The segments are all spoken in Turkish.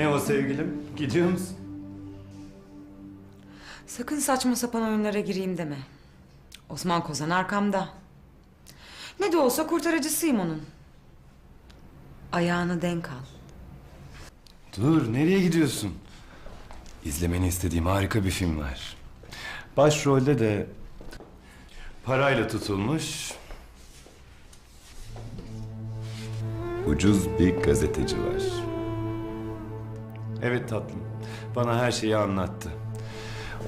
Ne o sevgilim? Gidiyor musun? Sakın saçma sapan oyunlara gireyim deme. Osman Kozan arkamda. Ne de olsa kurtarıcısıyım onun. Ayağını denk al. Dur, nereye gidiyorsun? İzlemeni istediğim harika bir film var. Başrolde de parayla tutulmuş ucuz bir gazeteci var. Evet tatlım. Bana her şeyi anlattı.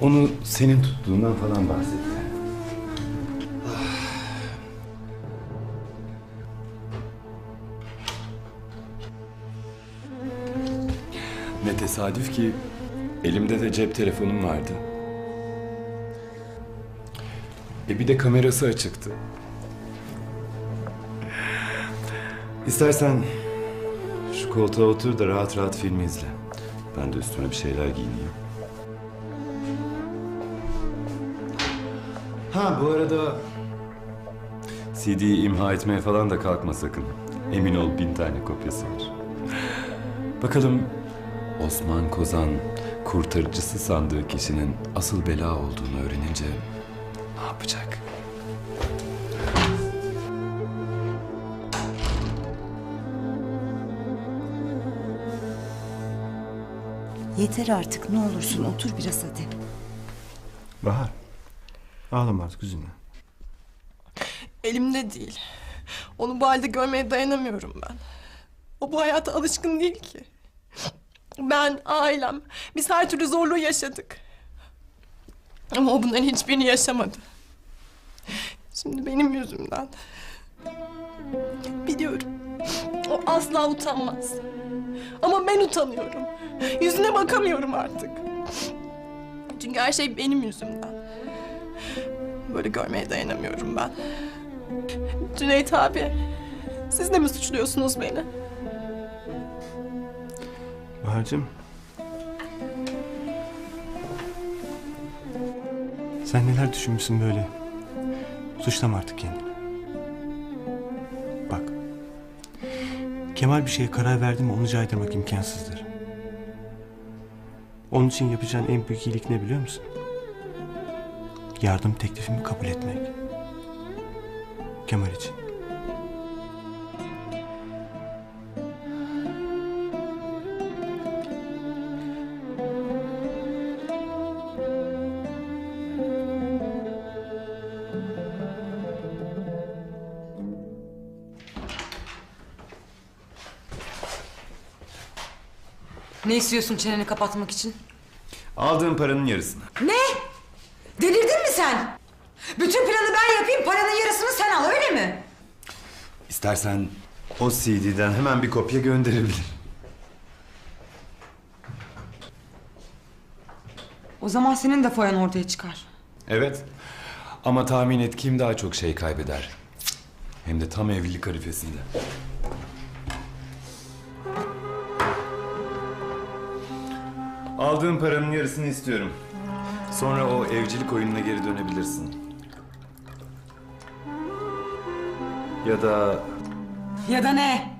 Onu senin tuttuğundan falan bahsetti. Ne tesadüf ki elimde de cep telefonum vardı. E bir de kamerası açıktı. İstersen şu koltuğa otur da rahat rahat filmi izle. Ben de üstüme bir şeyler giyineyim. Ha bu arada CD'yi imha etmeye falan da kalkma sakın. Emin ol bin tane kopyası var. Bakalım Osman Kozan kurtarıcısı sandığı kişinin asıl bela olduğunu öğrenince ne yapacak? Yeter artık ne olursun otur biraz hadi. Bahar. Ağlama artık üzülme. Elimde değil. Onu bu halde görmeye dayanamıyorum ben. O bu hayata alışkın değil ki. Ben, ailem, biz her türlü zorluğu yaşadık. Ama o bunların hiçbirini yaşamadı. Şimdi benim yüzümden. Biliyorum. O asla utanmaz. Ama ben utanıyorum. Yüzüne bakamıyorum artık. Çünkü her şey benim yüzümden. Böyle görmeye dayanamıyorum ben. Cüneyt abi, siz de mi suçluyorsunuz beni? Bahar'cığım. Sen neler düşünmüşsün böyle? Suçlama artık kendini. Bak. Kemal bir şeye karar verdi mi onu caydırmak imkansızdır. Onun için yapacağın en büyük iyilik ne biliyor musun? Yardım teklifimi kabul etmek. Kemal için. Ne istiyorsun çeneni kapatmak için? Aldığım paranın yarısını. Ne? Delirdin mi sen? Bütün planı ben yapayım, paranın yarısını sen al öyle mi? İstersen o CD'den hemen bir kopya gönderebilirim. O zaman senin de foyan ortaya çıkar. Evet. Ama tahmin et kim daha çok şey kaybeder. Hem de tam evlilik arifesinde. Aldığım paranın yarısını istiyorum. Sonra o evcilik oyununa geri dönebilirsin. Ya da Ya da ne?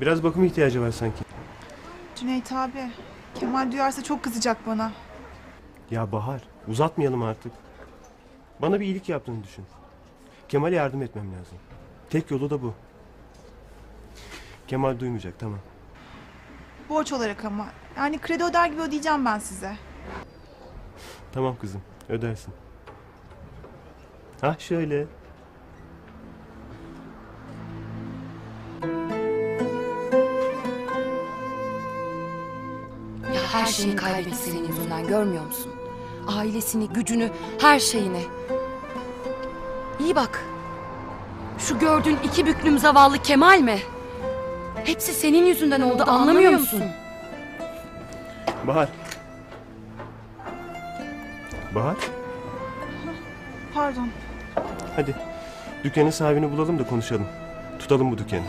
Biraz bakım ihtiyacı var sanki. Cüneyt abi, Kemal duyarsa çok kızacak bana. Ya Bahar, uzatmayalım artık. Bana bir iyilik yaptığını düşün. Kemal'e yardım etmem lazım. Tek yolu da bu. Kemal duymayacak, tamam. Borç olarak ama. Yani kredi öder gibi ödeyeceğim ben size. Tamam kızım, ödersin. Ha şöyle. Şeyini kaybetti senin yüzünden görmüyor musun? Ailesini, gücünü, her şeyini. İyi bak. Şu gördüğün iki büklüm zavallı Kemal mi? Hepsi senin yüzünden oldu anlamıyor musun? Bahar. Bahar Pardon. hadi dükkanın sahibini bulalım da konuşalım. Tutalım bu dükkanı.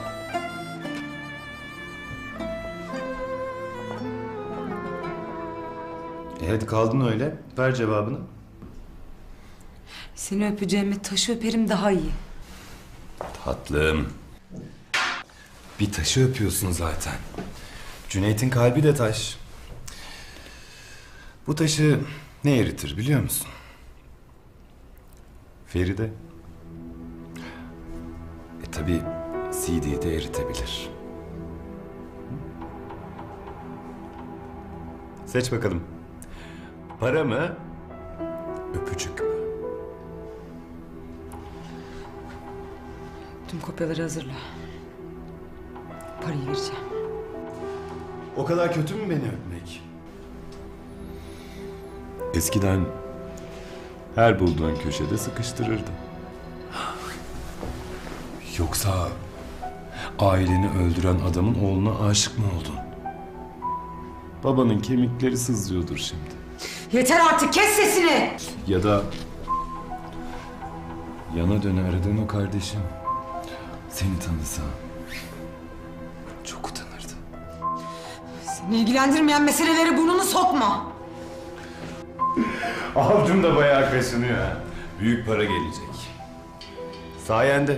Hadi kaldın öyle. Ver cevabını. Seni öpeceğime taşı öperim daha iyi. Tatlım. Bir taşı öpüyorsun zaten. Cüneyt'in kalbi de taş. Bu taşı ne eritir biliyor musun? Feride. E tabi CD'yi de eritebilir. Seç bakalım. Para mı? Öpücük mü? Tüm kopyaları hazırla. Parayı vereceğim. O kadar kötü mü beni öpmek? Eskiden her bulduğun köşede sıkıştırırdı. Yoksa aileni öldüren adamın oğluna aşık mı oldun? Babanın kemikleri sızlıyordur şimdi. Yeter artık kes sesini. Ya da yana döne aradığın o kardeşim seni tanısa çok utanırdı. Seni ilgilendirmeyen meselelere burnunu sokma. Avcum da bayağı kaşınıyor ha. Büyük para gelecek. Sayende.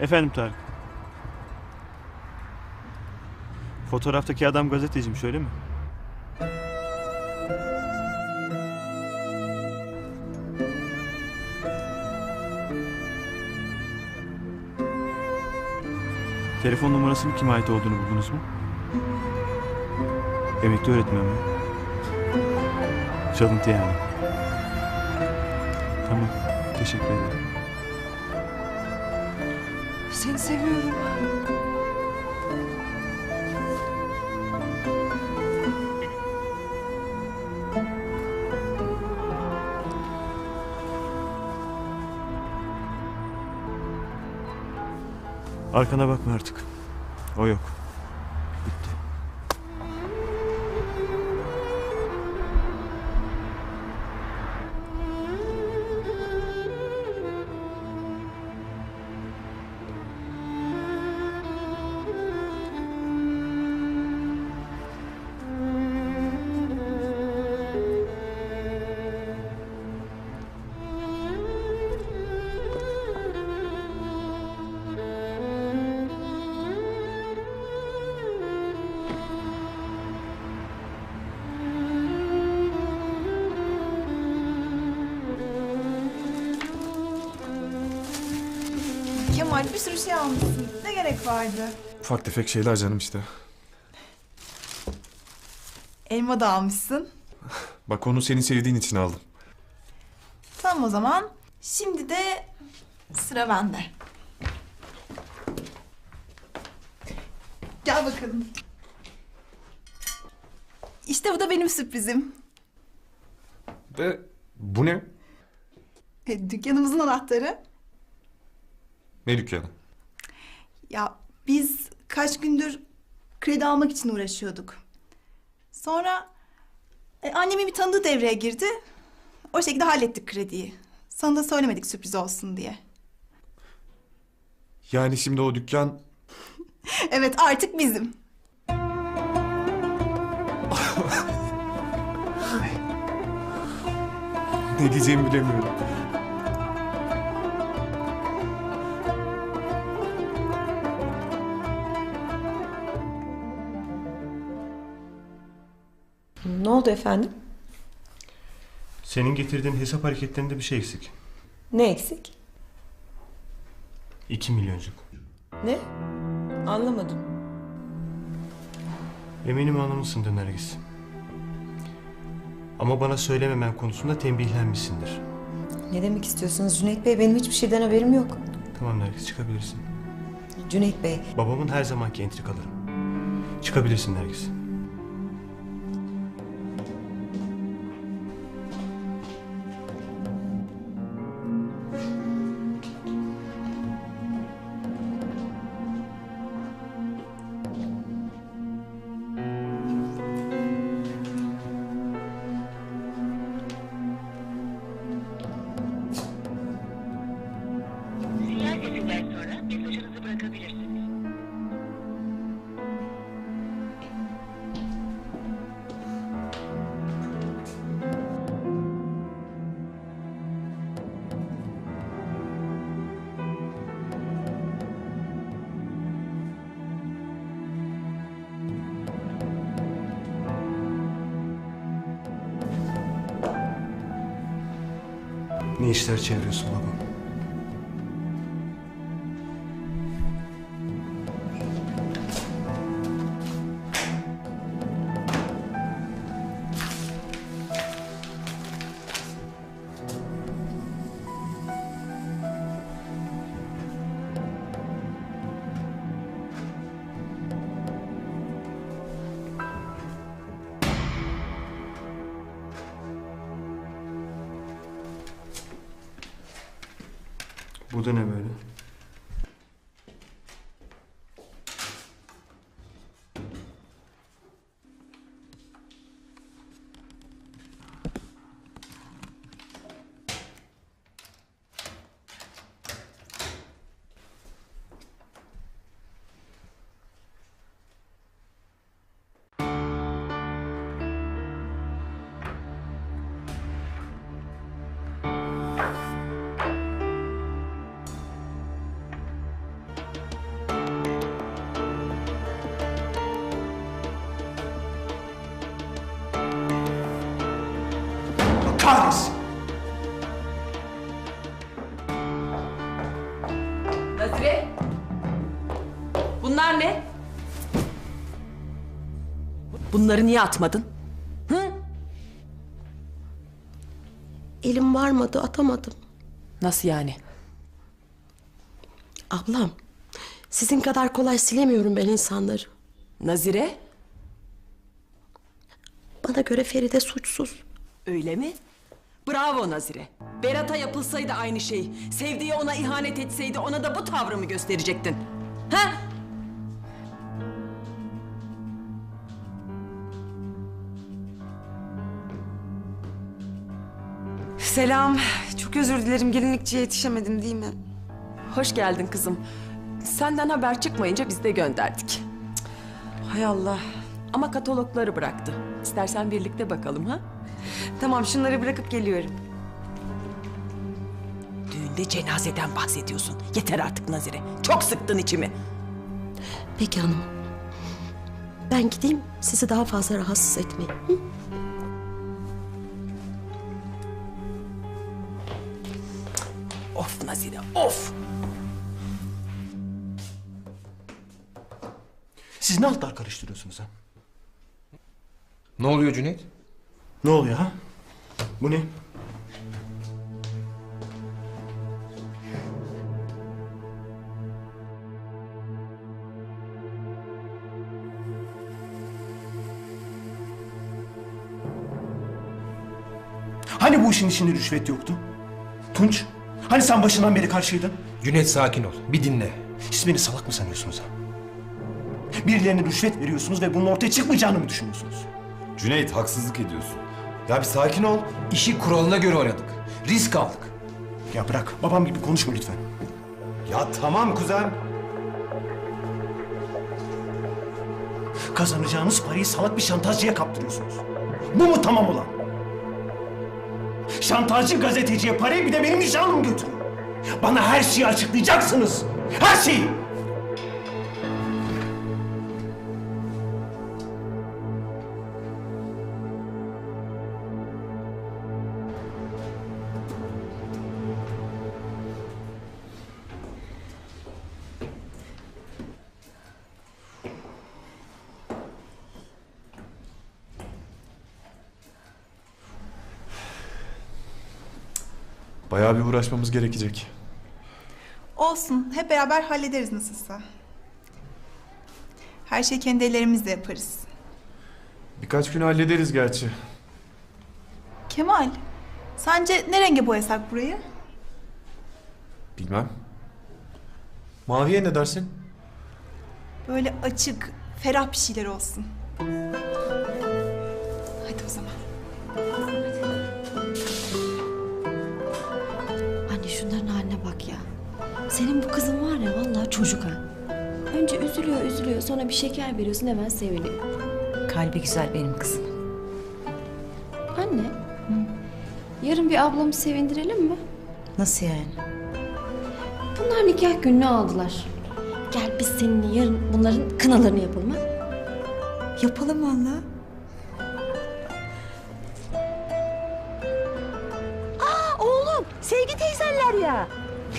Efendim Tarık. Fotoğraftaki adam gazeteciymiş öyle mi? Telefon numarasının kime ait olduğunu buldunuz mu? Emekli öğretmen mi? Çalıntı yani. Tamam. Teşekkür ederim. Seni seviyorum. Arkana bakma artık. O yok. Ufak tefek şeyler canım işte. Elma da almışsın. Bak onu senin sevdiğin için aldım. Tamam o zaman. Şimdi de sıra bende. Gel bakalım. İşte bu da benim sürprizim. De bu ne? E, dükkanımızın anahtarı. Ne dükkanı? Ya biz kaç gündür kredi almak için uğraşıyorduk. Sonra e, annemin bir tanıdığı devreye girdi. O şekilde hallettik krediyi. Sana da söylemedik sürpriz olsun diye. Yani şimdi o dükkan Evet artık bizim. ne diyeceğimi bilemiyorum. Ne oldu efendim? Senin getirdiğin hesap hareketlerinde bir şey eksik. Ne eksik? 2 milyoncuk. Ne? Anlamadım. Eminim anlamışsındır Nergis. Ama bana söylememen konusunda tembihlenmişsindir. Ne demek istiyorsunuz Cüneyt Bey? Benim hiçbir şeyden haberim yok. Tamam Nergis çıkabilirsin. Cüneyt Bey, Babamın her zamanki entrikaları. Çıkabilirsin Nergis. İşler çeviriyorsun babam? Bu da ne böyle? Kahretsin! Nazire? Bunlar ne? Bunları niye atmadın? Elim varmadı atamadım. Nasıl yani? Ablam sizin kadar kolay silemiyorum ben insanları. Nazire? Bana göre Feride suçsuz. Öyle mi? Bravo Nazire. Berat'a yapılsaydı aynı şey. Sevdiği ona ihanet etseydi ona da bu tavrımı gösterecektin. Ha? Selam. Çok özür dilerim gelinlikçiye yetişemedim değil mi? Hoş geldin kızım. Senden haber çıkmayınca biz de gönderdik. Hay Allah. Ama katalogları bıraktı. İstersen birlikte bakalım ha? Tamam şunları bırakıp geliyorum. Düğünde cenazeden bahsediyorsun. Yeter artık Nazire. Çok sıktın içimi. Peki hanım. Ben gideyim sizi daha fazla rahatsız etmeyeyim. Hı? Of Nazire, of! Siz ne altlar karıştırıyorsunuz ha? Ne oluyor Cüneyt? Ne oluyor ha? Bu ne? Hani bu işin içinde rüşvet yoktu? Tunç, hani sen başından beri karşıydın? Cüneyt sakin ol. Bir dinle. Siz beni salak mı sanıyorsunuz ha? Birilerine rüşvet veriyorsunuz ve bunun ortaya çıkmayacağını mı düşünüyorsunuz? Cüneyt haksızlık ediyorsun. Ya bir sakin ol. İşi kuralına göre oynadık. Risk aldık. Ya bırak, babam gibi konuşma lütfen. Ya tamam kuzen. Kazanacağınız parayı salak bir şantajcıya kaptırıyorsunuz. Bu mu tamam olan? Şantajcı gazeteciye parayı bir de benim nişanlım götürüyor. Bana her şeyi açıklayacaksınız. Her şeyi. Bir uğraşmamız gerekecek. Olsun, hep beraber hallederiz nasılsa. Her şeyi kendi ellerimizle yaparız. Birkaç gün hallederiz gerçi. Kemal, sence ne renge boyasak burayı? Bilmem. Maviye ne dersin? Böyle açık, ferah bir şeyler olsun. Senin bu kızın var ya vallahi çocuk ha. Önce üzülüyor üzülüyor sonra bir şeker veriyorsun hemen seviniyor. Kalbi güzel benim kızım. Anne. Yarın bir ablamı sevindirelim mi? Nasıl yani? Bunlar nikah gününü aldılar. Gel biz seninle yarın bunların kınalarını yapalım ha. Yapalım valla.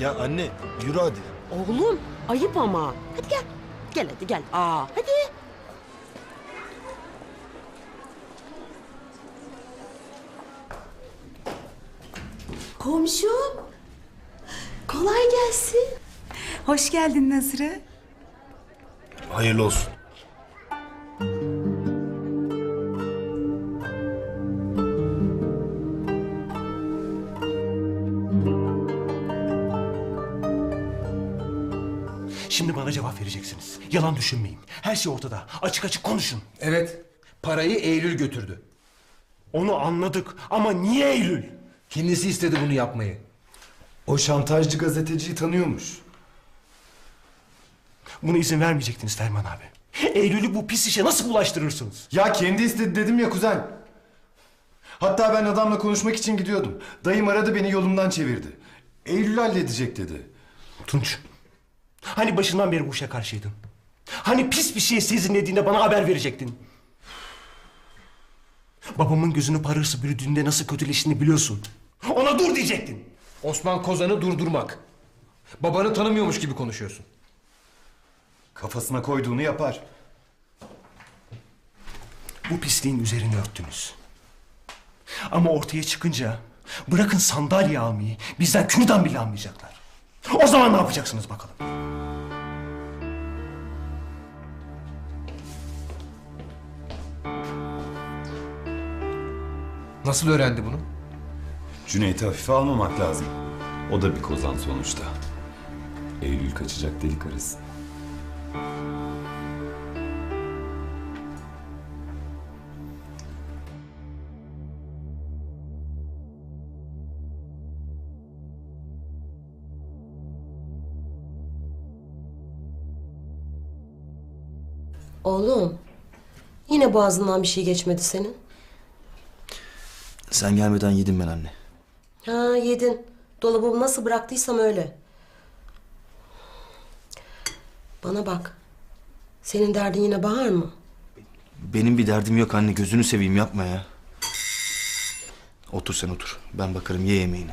Ya. Anne yürü hadi. Oğlum ayıp ama. Hadi gel. Gel hadi gel. Aa hadi. Komşum. Kolay gelsin. Hoş geldin Nazire. Hayırlı olsun. Yalan düşünmeyin. Her şey ortada. Açık açık konuşun. Evet. Parayı Eylül götürdü. Onu anladık ama niye Eylül? Kendisi istedi bunu yapmayı. O şantajcı gazeteciyi tanıyormuş. Buna izin vermeyecektiniz Ferman abi. Eylül'ü bu pis işe nasıl bulaştırırsınız? Ya kendi istedi dedim ya kuzen. Hatta ben adamla konuşmak için gidiyordum. Dayım aradı beni yolumdan çevirdi. Eylül halledecek dedi. Tunç. Hani başından beri bu işe karşıydın? Hani pis bir şey sezinlediğinde bana haber verecektin? Babamın gözünü parırsı bürüdüğünde nasıl kötüleştiğini biliyorsun. Ona dur diyecektin. Osman Kozan'ı durdurmak. Babanı tanımıyormuş gibi konuşuyorsun. Kafasına koyduğunu yapar. Bu pisliğin üzerini örttünüz. Ama ortaya çıkınca bırakın sandalye almayı bizden kürdan bile almayacaklar. O zaman ne yapacaksınız bakalım? Nasıl öğrendi bunu? Cüneyt'i hafife almamak lazım. O da bir kozan sonuçta. Eylül kaçacak delik arası. Oğlum. Yine boğazından bir şey geçmedi senin. Sen gelmeden yedim ben anne. Ha yedin. Dolabımı nasıl bıraktıysam öyle. Bana bak. Senin derdin yine Bahar mı? Benim bir derdim yok anne gözünü seveyim yapma ya. Otur sen otur. Ben bakarım ye yemeğini.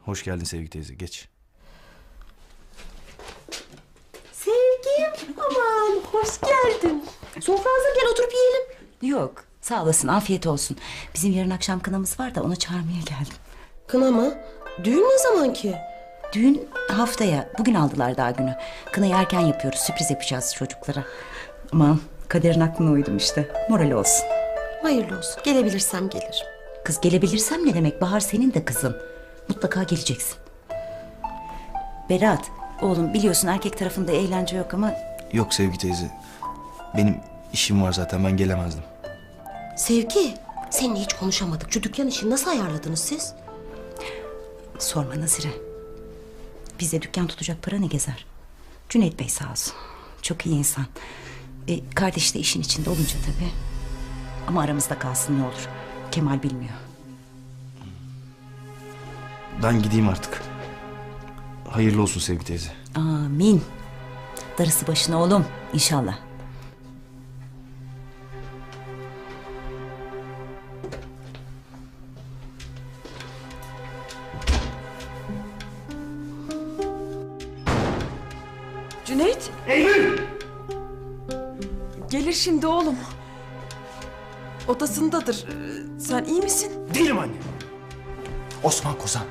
Hoş geldin Sevgi teyze. Geç. Sevgim aman hoş geldin. Sofra hazır gel oturup yiyelim. Yok sağ olasın afiyet olsun. Bizim yarın akşam kınamız var da ona çağırmaya geldim. Kına mı? Düğün ne zaman ki? Düğün haftaya. Bugün aldılar daha günü. Kınayı erken yapıyoruz. Sürpriz yapacağız çocuklara. Aman kaderin aklına uydum işte. Moral olsun. Hayırlı olsun. Gelebilirsem gelirim. Kız gelebilirsem ne demek? Bahar senin de kızın. Mutlaka geleceksin. Berat, oğlum biliyorsun erkek tarafında eğlence yok ama Yok Sevgi teyze. Benim işim var zaten ben gelemezdim. Sevgi, seninle hiç konuşamadık. Şu dükkan işini nasıl ayarladınız siz? sorma Nazire. Bize dükkan tutacak para ne gezer? Cüneyt Bey sağ olsun. Çok iyi insan. E, kardeş de işin içinde olunca tabii. Ama aramızda kalsın ne olur. Kemal bilmiyor. Ben gideyim artık. Hayırlı olsun Sevgi teyze. Amin. Darısı başına oğlum inşallah. Cüneyt Eylül! gelir şimdi oğlum. Odasındadır. Ee, Sen iyi misin? Değilim anne. Osman Kozan.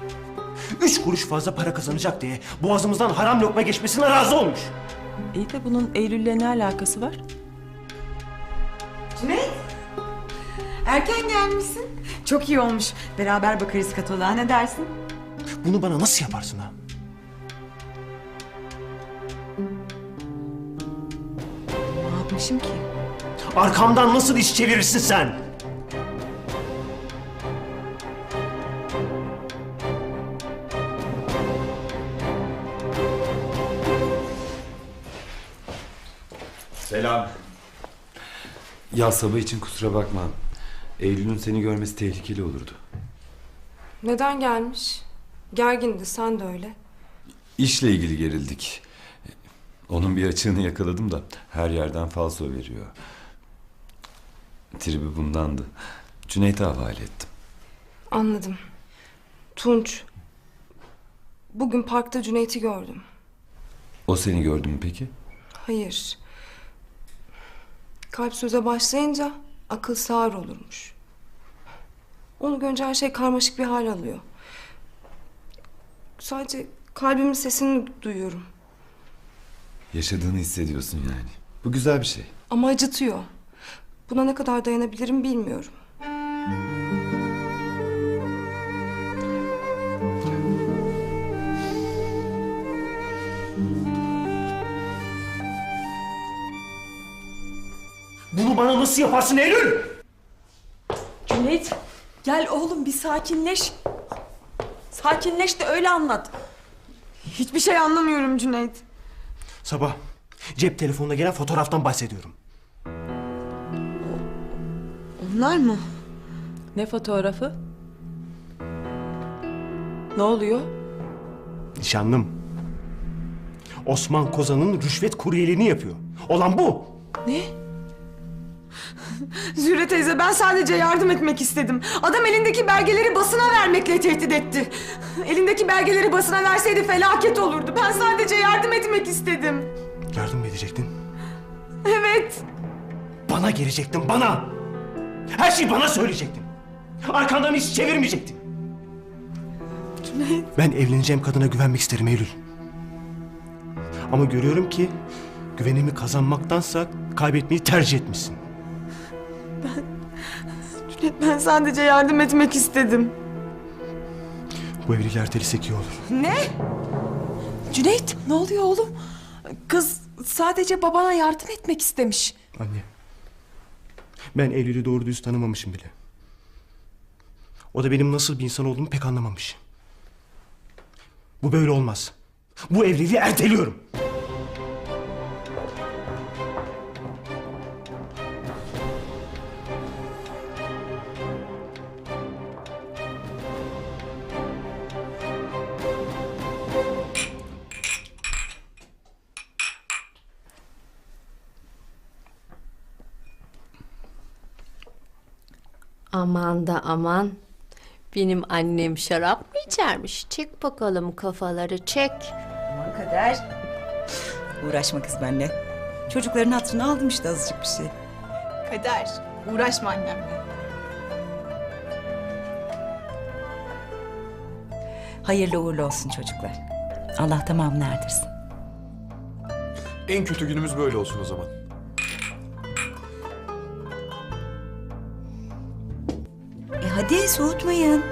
Üç kuruş fazla para kazanacak diye boğazımızdan haram lokma geçmesine razı olmuş. İyi de bunun Eylül'le ne alakası var? Cüneyt. Erken gelmişsin. Çok iyi olmuş. Beraber bakarız kataloğa ne dersin? Bunu bana nasıl yaparsın ha? Ne yapmışım ki? Arkamdan nasıl iş çevirirsin sen? Ya sabah için kusura bakma. Eylül'ün seni görmesi tehlikeli olurdu. Neden gelmiş? Gergindi sen de öyle. İşle ilgili gerildik. Onun bir açığını yakaladım da her yerden falso veriyor. Tribi bundandı. Cüneyt'e havale ettim. Anladım. Tunç. Bugün parkta Cüneyt'i gördüm. O seni gördü mü peki? Hayır. Kalp söze başlayınca akıl sağır olurmuş. Onu görünce her şey karmaşık bir hal alıyor. Sadece kalbimin sesini duyuyorum. Yaşadığını hissediyorsun yani. Bu güzel bir şey. Ama acıtıyor. Buna ne kadar dayanabilirim bilmiyorum. Bunu bana nasıl yaparsın Eylül? Cüneyt gel oğlum bir sakinleş. Sakinleş de öyle anlat. Hiçbir şey anlamıyorum Cüneyt. Sabah cep telefonuna gelen fotoğraftan bahsediyorum. Onlar mı? Ne fotoğrafı? Ne oluyor? Nişanlım. Osman Kozan'ın rüşvet kuryeliğini yapıyor. Olan bu. Ne? Zühre teyze ben sadece yardım etmek istedim. Adam elindeki belgeleri basına vermekle tehdit etti. Elindeki belgeleri basına verseydi felaket olurdu. Ben sadece yardım etmek istedim. Yardım mı edecektin? Evet. Bana gelecektin bana. Her şeyi bana söyleyecektin. Arkandan hiç çevirmeyecektin. Ben evleneceğim kadına güvenmek isterim Eylül. Ama görüyorum ki güvenimi kazanmaktansa kaybetmeyi tercih etmişsin. Cüneyt ben sadece yardım etmek istedim. Bu evliliği ertelesek iyi olur. Ne? Cüneyt ne oluyor oğlum? Kız sadece babana yardım etmek istemiş. Anne. Ben Eylül'ü doğru düz tanımamışım bile. O da benim nasıl bir insan olduğumu pek anlamamış. Bu böyle olmaz. Bu evliliği erteliyorum. Aman da aman. Benim annem şarap mı içermiş? Çek bakalım kafaları çek. Aman kader. Uğraşma kız benimle. Çocukların hatırını aldım işte azıcık bir şey. Kader, uğraşma annemle. Hayırlı uğurlu olsun çocuklar. Allah tamamını erdirsin. En kötü günümüz böyle olsun o zaman. Hadi soğutmayın.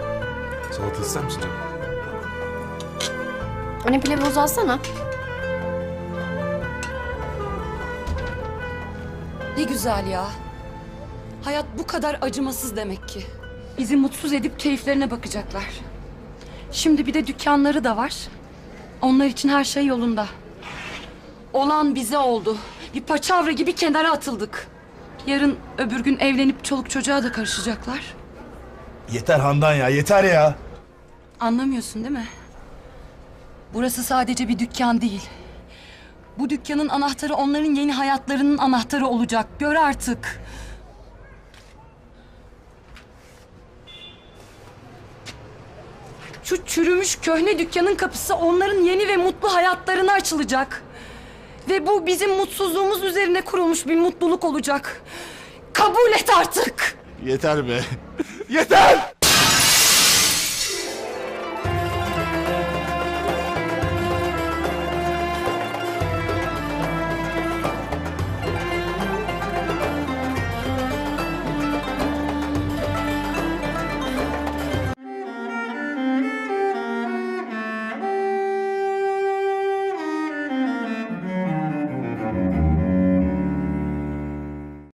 Salata ister misin canım? Anne pilavı uzatsana. Ne güzel ya. Hayat bu kadar acımasız demek ki. Bizi mutsuz edip keyiflerine bakacaklar. Şimdi bir de dükkanları da var. Onlar için her şey yolunda. Olan bize oldu. Bir paçavra gibi kenara atıldık. Yarın öbür gün evlenip çoluk çocuğa da karışacaklar. Yeter Handan ya yeter ya. Anlamıyorsun değil mi? Burası sadece bir dükkan değil. Bu dükkanın anahtarı onların yeni hayatlarının anahtarı olacak. Gör artık. Şu çürümüş köhne dükkanın kapısı onların yeni ve mutlu hayatlarına açılacak. Ve bu bizim mutsuzluğumuz üzerine kurulmuş bir mutluluk olacak. Kabul et artık. Yeter be. yeter.